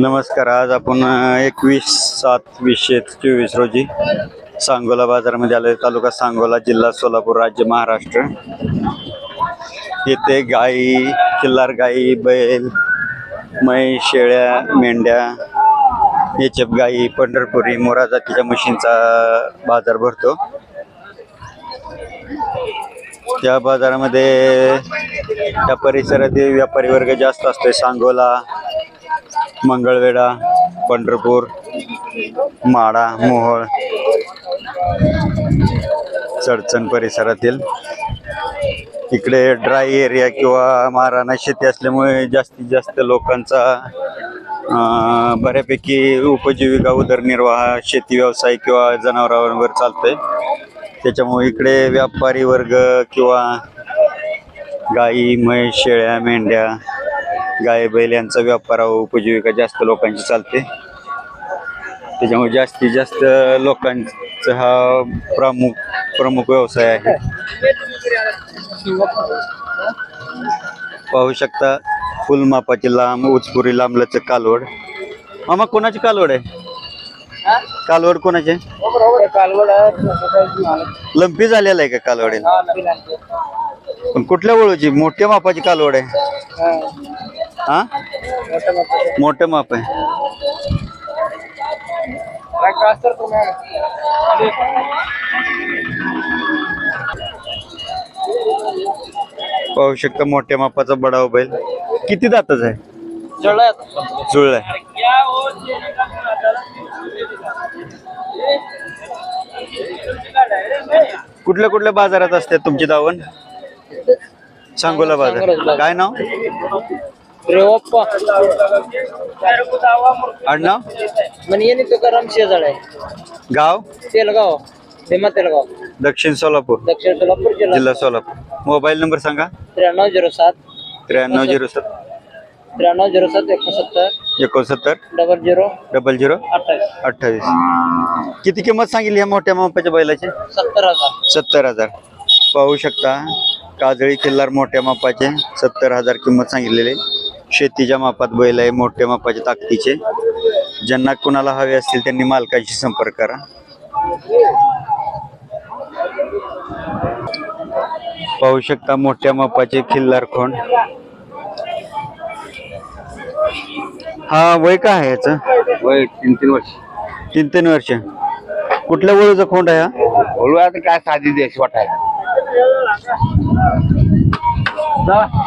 नमस्कार आज आपण एकवीस सात वीसशे चोवीस रोजी सांगोला बाजारामध्ये आलोय तालुका सांगोला जिल्हा सोलापूर राज्य महाराष्ट्र. येथे गाई किल्लार गाई बैल मै शेळ्या मेंढ्या एचएफ गाई पंढरपुरी मोरा जातीच्या म्हशींचा बाजार भरतो. त्या बाजारामध्ये त्या परिसरातील व्यापारी वर्ग जास्त असतोय सांगोला मंगळवेढा पंढरपूर माडा मोहोळ चडचण परिसरातील. इकडे ड्राय एरिया किंवा माराणा शेती असल्यामुळे जास्तीत जास्त लोकांचा बऱ्यापैकी उपजीविका उदरनिर्वाह शेती व्यवसाय किंवा जनावरांवर चालतोय. त्याच्यामुळे इकडे व्यापारी वर्ग किंवा गाई म्हैस शेळ्या मेंढ्या गाय बैल यांचा व्यापार उपजीविका जास्त लोकांची चालते. त्याच्यामुळे जास्तीत जास्त लोकांचा हा प्रमुख प्रमुख व्यवसाय आहे. पाहू शकता फुलमापाची लांब उचपुरी लांबलचं कालवड. मामा कोणाची कालवड आहे? कालवड कोणाचे? लंपी झालेला आहे का कालवडीला? पण कुठल्या वळूची मोठ्या मापाची कालवड आहे. हा? मोठं माप आहे. पाहू शकता मोठ्या मापाचा बडा बैल किती दातच आहे? जुळलाय कुठल्या कुठल्या बाजारात असते तुमची दावण? सांगोला बाजार. काय नाव? रेवप्पा. आडनाव मनियनी तुकाराम शेजाळ आहे. गाव? तेलगाव. भीमा तेलगाव. दक्षिण सोलापूर. दक्षिण सोलापूर जिल्हा. जिल्हा सोलापूर. मोबाईल नंबर सांगा. त्र्याण्णव झिरो सात. त्र्याण्णव झिरो सात. त्र्याण्णव झिरो सात एकोणसत्तर. एकोणसत्तर. Double zero. Double zero. अठ्ठावीस. अठ्ठावीस. किती किंमत सांगितली ह्या मोठ्या मापाच्या बैलाची? सत्तर हजार. सत्तर हजार. पाहू शकता. काजळी किल्लार मोठ्या मापाचे सत्तर हजार किंमत सांगितलेली. शेतीच्या मापात बैल आहे मोठ्या मापाचे ताकदीचे. ज्यांना कुणाला हवे असतील त्यांनी मालकाशी संपर्क करा. पाहू शकता मोठ्या मापाचे खिल्लार खोंड हा वय काय आहे याचं? वय तीन तीन वर्ष. तीन तीन वर्ष. कुठल्या वळूचा खोंड आहे हा? बोलू आता काय साधी देश वाटाय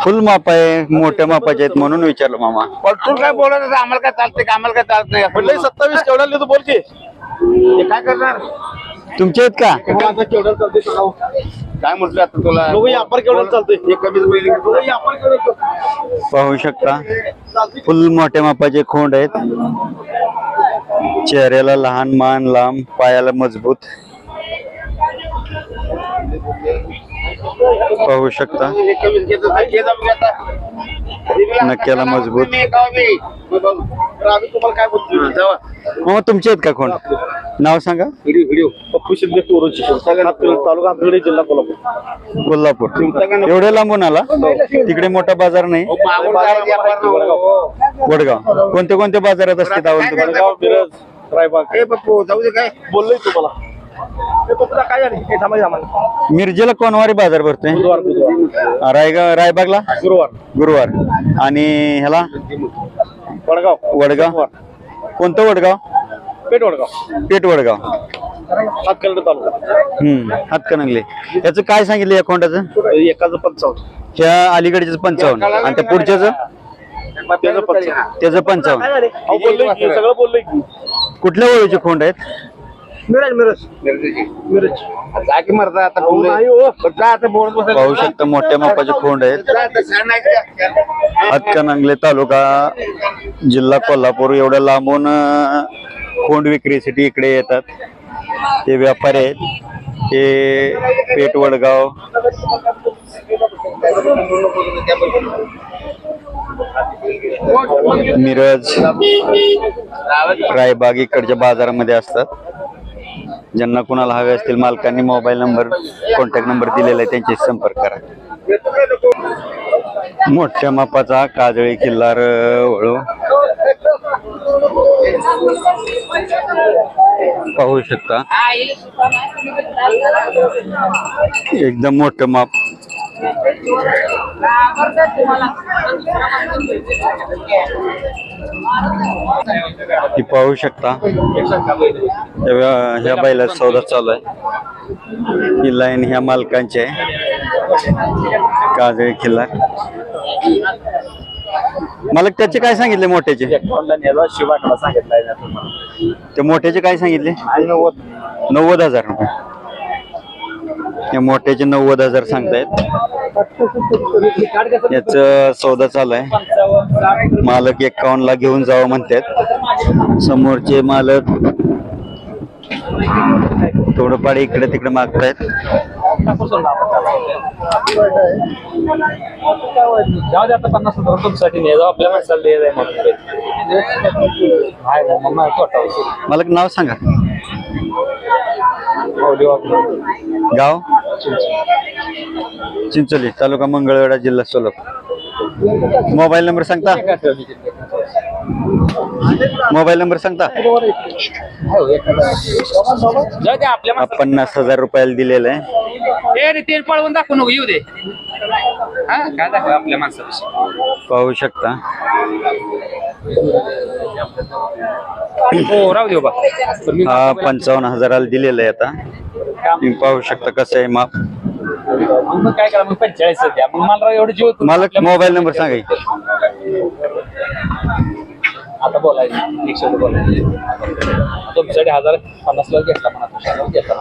फुल माप आहे मोठ्या मापाचे आहेत म्हणून विचारलं मामा. पलटून काय बोलत होता, आम्हाला काय चालतंय का आम्हाला काय चालत नाही? सत्तावीस केवढा लिहितो बोल की. हे काय करणार? तुमचे आहेत का? केवढा चालतंय सांगावं. काय म्हटलं आता तुला? व्यापार केवढा चालतोय? हे कमीच बैल घेतो. व्यापार केवढा चालतोय? पाहू शकता. फुल मोठ्या मापाचे खोंड आहेत. चेहऱ्याला लहान मान लांब पायाला मजबूत. पाहू शकता हे. हे. नक्क्याला मजबूत. मी एका मी. तर आम्ही तुम्हाला काय बोलतो जावा. मामा तुमचे आहेत का खोंड नाव सांगा पप्पू शिंदे तालुका जिल्हा कोल्हापूर कोल्हापूर एवढे लांबून आला तिकडे मोठा बाजार नाही नको. वडगाव कोणत्या कोणत्या बाजारात असते पप्पू जाऊ दे काय बोललोय तुम्हाला हे काय झाले? हे मिरजेला कोणवारी बाजार भरतोय? बुधवार रायगाव रायबागला? गुरुवार. गुरुवार. आणि ह्याला? वडगाव. वडगाव. कोणतं वडगाव? पेट वडगाव. पेट वडगाव. हातकलड तालुका. हम्म हातकणंगले. याचं काय सांगितलं या खोंडाचं? एकाचं पंचावन्न. ह्या अलीकडचे पंचावन्न. आणि त्या पुढच्याच? त्याचं पंचावन्न. त्याचं पंचावन्न. अहो, बोललोय की सगळं बोललोय की. कुठल्या ओळीचे खोंड आहेत? मिरज मिरज. मिरज जा की मरता आता अहो, बोलू. नाही हो. जा आता बोलत बसायचं. पाहू शकता मोठ्या मापाचे खोंड आहेत जा आता छान आहे का? हातकणंगले तालुका जिल्हा कोल्हापूर एवढ्या लांबून अं, खोंड विक्रीसाठी इकडे येतात हे व्यापारी आहेत हे पेट वडगाव मिरज रायबाग इकडच्या बाजारामध्ये असतात ज्यांना कुणाला हवे असतील मालकांनी मोबाईल नंबर कॉन्टॅक्ट नंबर दिलेला आहे त्यांच्याशी संपर्क करा. मोठ्या मापाचा काजळी किल्लार वळू. पाहू शकता. एकदम मोठं माप. ती पाहू शकता. ह्या बैला सौदा चालू आहे. ही लाईन ह्या मालकांची आहे. काजळी किल्ला मालक त्याचे काय सांगितले मोठ्याचे? ते मोठ्याचे काय सांगितले? नव्वद हजार रुपये. या मोठ्याचे नव्वद हजार सांगतायत. याच सौदा चालू आहे. मालक एकावन्न ला घेऊन जावं म्हणतात. समोरचे मालक थोडंफार इकडे तिकडे मागतायत. मालक नाव सांगा. गाव? चिंचोली तालुका मंगळवेढा जिल्हा सोलापूर. मोबाईल नंबर सांगता? मोबाईल नंबर सांगता? पन्नास हजार रुपयाला दिलेला आहे. तेल पळवून दाखवू नको येऊ दे. काय दाखव आपल्या माणसाविषयी. पाहू शकता. हो राहू दे पंचावन्न हजाराला दिलेला आहे आता. तुम्ही पाहू शकता कसं आहे माप. मग काय करा मग पंचेचाळीस द्या. मग मला एवढं जीव मालक मोबाईल नंबर सांगा की. आता बोलायचं. एक शब्द बोलायचं. तुमच्यासाठी हजार पन्नास लाख घेतला म्हणा तुमच्या घेतला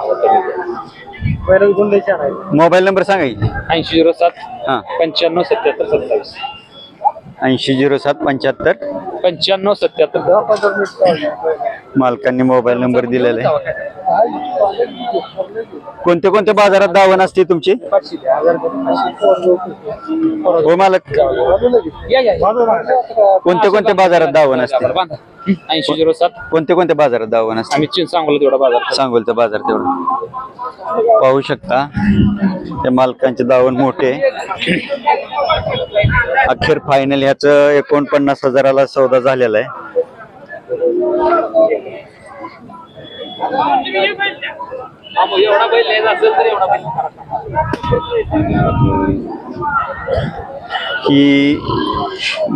मोबाईल नंबर सांगा. ऐंशी झिरो सात हा. पंच्याण्णव सत्याहत्तर सत्तावीस. ऐंशी झिरो सात पंच्याहत्तर. पंच्याण्णव सत्याहत्तर. मालकांनी मोबाईल नंबर दिलेला आहे. कोणत्या कोणत्या बाजारात दावण असते तुमची? हो मालक. कोणत्या कोणत्या बाजारात दावण असते? ऐंशी झिरो सात. कोणत्या कोणत्या बाजारात दावण असते? सांगोला तेवढा बाजार सांगोलचा बाजार तेवढं. पाहू शकता त्या मालकांचे दावण मोठे. अखेर फायनल ह्याच एकोणपन्नास हजाराला सौदा झालेला आहे. एवढा बैल असेल तर एवढा ही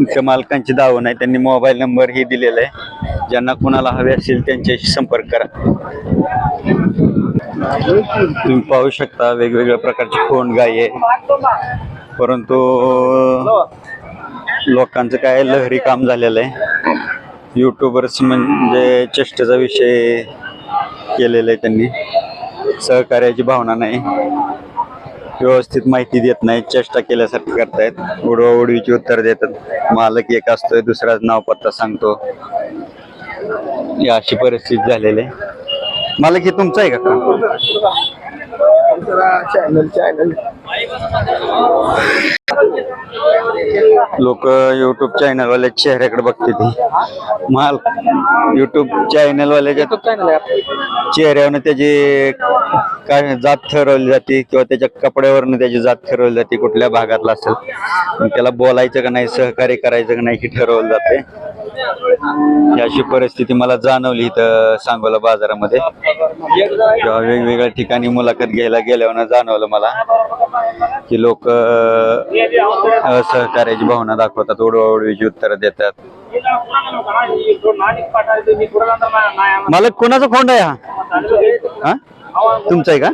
त्या मालकांची दावण आहे. त्यांनी मोबाईल नंबर ही दिलेला आहे. ज्यांना कुणाला हवे असेल त्यांच्याशी संपर्क करा. तुम्ही पाहू शकता वेगवेगळ्या प्रकारची कोण गाय आहे. परंतु लोकांचं काय लहरी काम झालेलं आहे. युट्यूबर्स म्हणजे चेष्टेचा विषय केलेला आहे त्यांनी. सहकार्याची भावना नाही. व्यवस्थित माहिती देत नाही चेष्टा केल्यासारखं करतायत. उडवाउडवीची उत्तर देतात. मालक एक असतोय दुसराच नाव पत्ता सांगतो. अशी परिस्थिती झालेली आहे. मालक हे तुमचं आहे का लोक युट्यूब चॅनल वाल्या चेहऱ्याकडे बघते ती. माल युट्यूब चॅनल वाल्याच्या चेहऱ्यावरनं त्याची काय जात ठरवली जाते किंवा त्याच्या कपड्यावरनं त्याची जात ठरवली जाते कुठल्या भागातला असेल. त्याला बोलायचं का नाही सहकार्य करायचं का नाही हे ठरवलं जाते. ही अशी परिस्थिती मला जाणवली इथं सांगोला बाजारामध्ये. किंवा वेगवेगळ्या ठिकाणी मुलाखत घ्यायला गेल्यावर जाणवलं मला की लोक असहकार्याची भावना दाखवतात उडवाउडवीची उत्तरं देतात. मालक कोणाचा खोंड आहे हा? हा? तुमचा आहे का?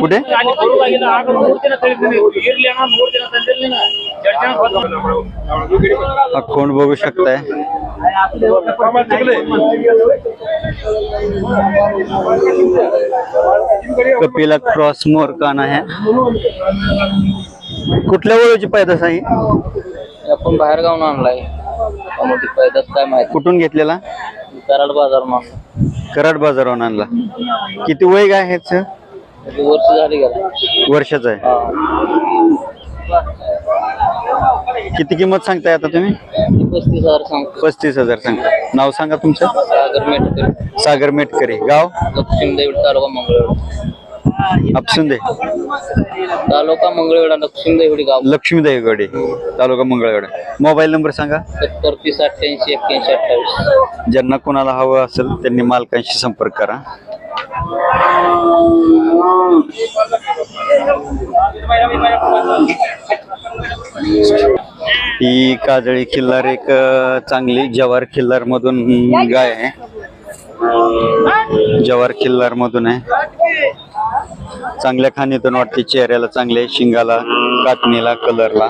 कुठे? खोंड बघू शकताय? कपिला क्रॉस मोर कान आहे. कुठल्या ओळखीची पैदास आहे आपण बाहेर गावून आणलाय. त्यामुळे पैदाच काय माहिती. कुठून घेतलेला? कराड बाजार मान कराड बाजारावरून आणला. किती वय काय ह्याच? वर्ष झाली गेला. वर्षाचं आहे. किती किंमत सांगताय आता तुम्ही? पस्तीस हजार सांगतो. पस्तीस हजार सांगता. नाव सांगा तुमचं. सागर मेटकर. सागर मेटकरी. गाव? दक्षिण देवीड तालुका मंगळवेढ. अपसुंदे तालुका मंगळवेढा लक्ष्मी एवढी गाव. तालुका मंगळगड मोबाईल नंबर सांगा. सत्तर तीस अठ्ठ्याऐंशी एक्क्याऐंशी अठ्ठावीस. ज्यांना कोणाला हवं असेल त्यांनी मालकांशी संपर्क करा. ही काजळी खिल्लार एक चांगली जवार खिल्लार मधून गाय आहे. जवार खिल्लार मधून आहे. चांगल्या खाणीतून वाटते चेहऱ्याला चांगले शिंगाला कातणीला कलरला.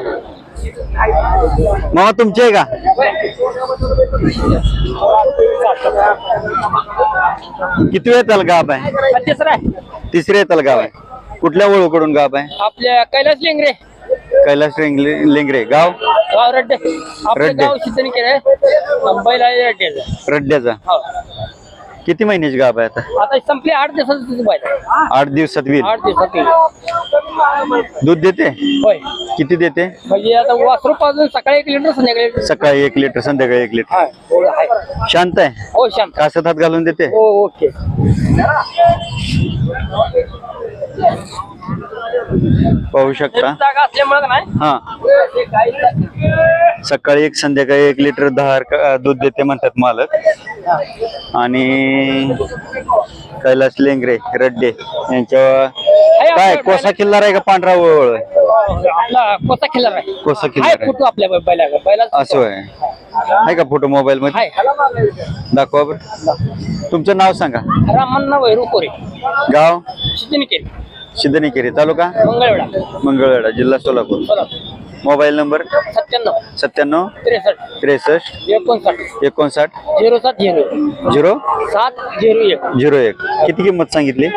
मामा तुमचे का? किती वेळ गाब आहे? तिसरा तिसऱ्या येताल गाव आहे. कुठल्या ओळूकडून गाव आहे? आपल्या कैलास लेंगरे. कैलास लेंगरे गाव? गाव रड्डे. रड्डे. गाव रड्ड्याचं. किती महिन्याची गाव आहे आता? आता संपले आठ पाहिजे आठ दिवसात वीर आठ दिवसात येईल. दूध देते? होय. किती देते? म्हणजे आता वासरू पाजून सकाळी एक लिटर संध्याकाळी एक लिटर. सकाळी एक लिटर संध्याकाळी एक लिटर. हा, आहे. शांत आहे? हो शांत. कासत हात घालून देते? हो ओके. पाहू शकता. हा. सकाळी एक संध्याकाळी एक लिटर दहा दूध देते म्हणतात मालक. आणि कैलास लेंगरे रड्डे यांच्या काय कोसा किल्लार आहे का पांढरा ओळ कोसा खिल्लार आहे. कोसा किल्लार आपल्या बैला असं आहे आहे का फोटो मोबाईल मध्ये दाखवा बरं. तुमचं नाव सांगा. रामण्णा वैरू कोरे गाव सिद्धनीकेरी तालुका? मंगळवेढा. मंगळवेढा जिल्हा सोलापूर. सोलापूर. Mobile number? सत्त्याण्णव. सत्त्याण्णव त्रेसष्ट. त्रेसष्ट एकोणसाठ. एकोणसाठ झिरो सात झिरो. झिरो? सात झिरो एक. झिरो एक. किती किंमत सांगितली?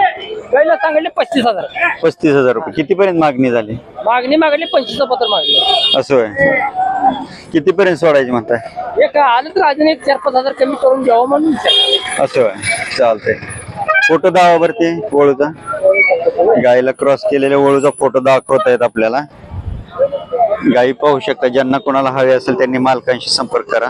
पहिला सांगितले पस्तीस हजार. पस्तीस हजार रुपये. कितीपर्यंत मागणी झाली? मागणी मागली पंचवीस पत्र मागली असं आहे कितीपर्यंत सोडायची म्हणताय? एक आलं तर अजून एक चार पाच हजार कमी करून द्यावं म्हणून विचार असं आहे चालतंय. फोटो दावावरती वळूचा. गायीला क्रॉस केलेल्या वळूचा फोटो दाखवता येत आपल्याला. गायी पाहू शकता ज्यांना कोणाला हवे असेल त्यांनी मालकांशी संपर्क करा.